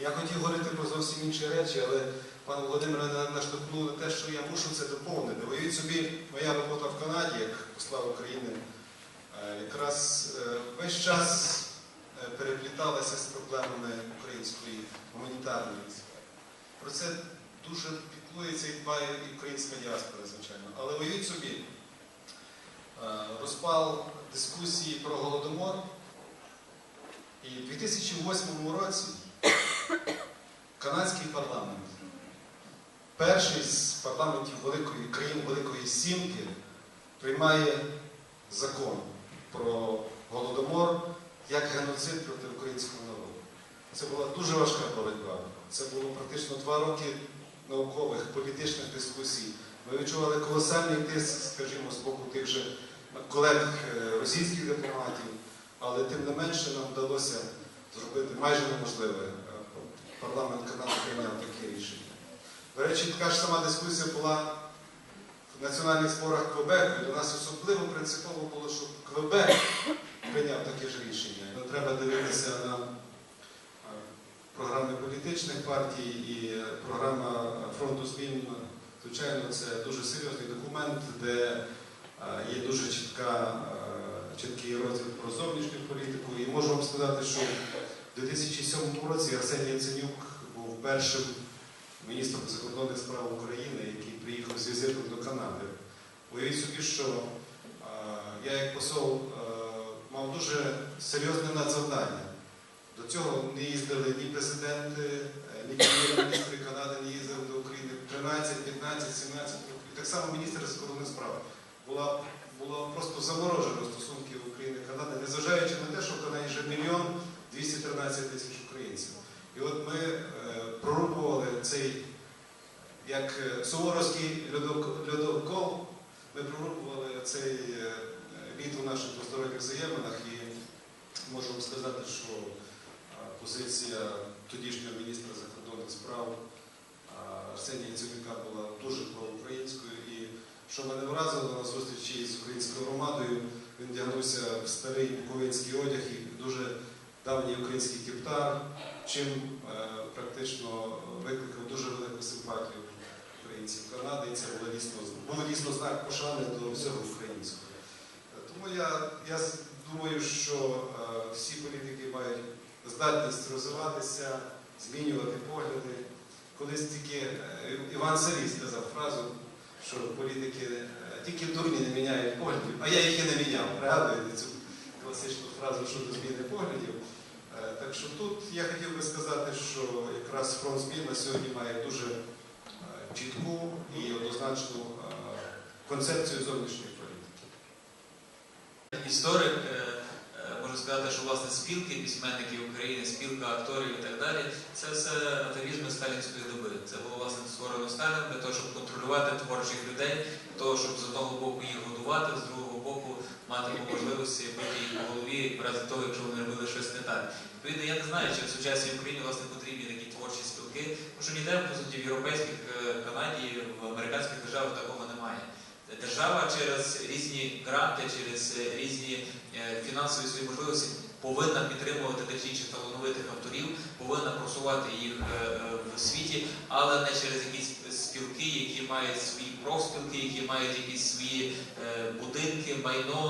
Я хотів говорити про зовсім інші речі, але пан Володимир наштовхнув на те, що я мушу це доповнити. Уявіть собі, моя робота в Канаді, як посла України, е, якраз е, весь час е, перепліталася з проблемами української гуманітарної сфери. Про це дуже піклується і дбає і українська діаспора, звичайно. Але уявіть собі, розпал дискусії про голодомор. І в 2008 році канадський парламент, перший з парламентів великої країн Великої Сімки, приймає закон про голодомор як геноцид проти українського народу. Це була дуже важка боротьба. Це було практично два роки наукових, політичних дискусій. Ми відчували колосальний тиск, скажімо, з боку тих же колег е, російських дипломатів, але тим не менше нам вдалося зробити майже неможливе. Парламент Канади прийняв таке рішення. До речі, така ж сама дискусія була в національних зборах Квебеку. Для нас особливо принципово було, щоб Квебек прийняв таке ж рішення. Не треба дивитися на е, програми політичних партій і е, програма фронту змін. Звичайно, це дуже серйозний документ, де е, є дуже чітка, чіткий розділ про зовнішню політику. І можу вам сказати, що в 2007 році Арсеній Яценюк був першим міністром закордонних справ України, який приїхав з візитом до Канади. Уявіть собі, що я як посол мав дуже серйозне надзавдання. До цього не їздили ні президенти, ні прем'єр-міністри Канади не їздили до України 13, 15, 17 років. І так само міністр закордонних справ була, було просто заморожено стосунків України і Канади, незважаючи на те, що в Канаді вже мільйон 213 тисяч українців. І от ми е, прорубували цей, як е, суворовський льодок- льодокол, ми прорубували цей е, лід у наших двосторонніх взаєминах і можу вам сказати, що е, позиція тодішнього міністра закордонних справ Арсенія Яценюка була дуже проукраїнською. І що мене вразило на зустрічі з українською громадою, він вдягнувся в старий буковинський одяг і дуже давній український кептар, чим е, практично викликав дуже велику симпатію українців Канади, і це було дійсно, був дійсно знак пошани до всього українського. Тому я, я думаю, що е, всі політики мають здатність розвиватися, змінювати погляди. Колись тільки е, Іван Сарій сказав фразу, що політики е, тільки дурні не міняють поглядів, а я їх і не міняв. Пригадуєте цю класичну фразу щодо зміни поглядів. Е, Так що тут я хотів би сказати, що якраз фронт змін сьогодні має дуже чітку і однозначну концепцію зовнішньої політики. Історик, можу сказати, що власне спілки письменників України, спілка акторів і так далі, це все атавізми сталінської доби. Це було власне створено Сталіном для того, щоб контролювати творчих людей, для того, щоб з одного боку їх годувати, з другого боку мати можливості бити їх по голові в разі того, якщо вони робили щось не так. Відповідно, я не знаю, чи в сучасній Україні власне потрібні такі творчі спілки, тому що ніде по суті в європейських е, Канаді, в американських державах такого немає. Держава через різні гранти, через різні фінансові свої можливості повинна підтримувати тих чи інших талановитих авторів, повинна просувати їх е, е, в світі, але не через якісь спілки, які мають свої профспілки, які мають якісь свої е, будинки, майно,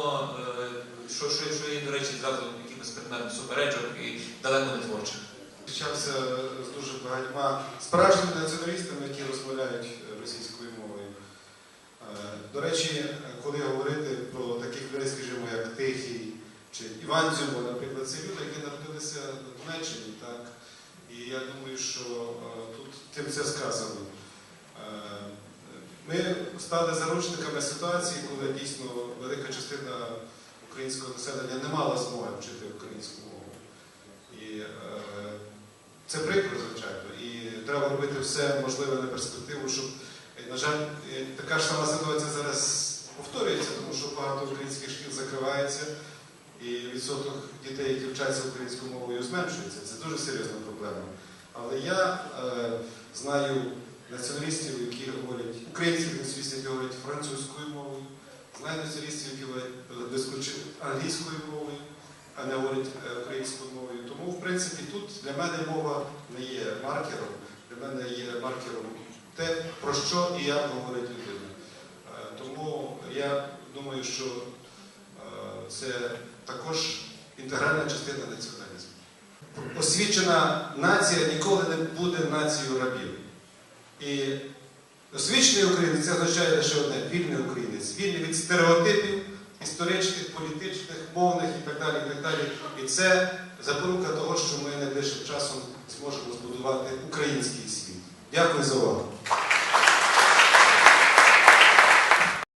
е, що, що, що є, до речі, зразу якимось предметом суперечок і далеко не творчих. Зустрічався з дуже багатьма справжніми націоналістами, які розмовляють російською мовою. Е, До речі, коли говорити про таких людей, скажімо, як Тихий чи Іван Дзюба, наприклад, це люди, які народилися на Донеччині, так? І я думаю, що е, тут тим це сказано. Е, Ми стали заручниками ситуації, коли дійсно велика частина українського населення не мала змоги вчити українську мову. І е, це прикро, звичайно, і треба робити все можливе на перспективу, щоб, на жаль, така ж сама ситуація зараз повторюється, тому що багато українських шкіл закривається, і відсоток дітей, які вчаться українською мовою, зменшується. Це дуже серйозна проблема. Але я е, знаю націоналістів, які говорять, українських націоналістів, які говорять французькою мовою, знаю націоналістів, які говорять безключ- англійською мовою. а не говорить е, українською мовою. Тому, в принципі, тут для мене мова не є маркером, для мене є маркером те, про що і як говорить людина. Е, Тому я думаю, що це також інтегральна частина націоналізму. Освічена нація ніколи не буде нацією рабів. І освічений українець це означає лише одне вільний українець, вільний від стереотипів історичних, політичних, мовних і так далі. І, так далі. і це запорука того, що ми найближчим часом зможемо збудувати український світ. Дякую за увагу.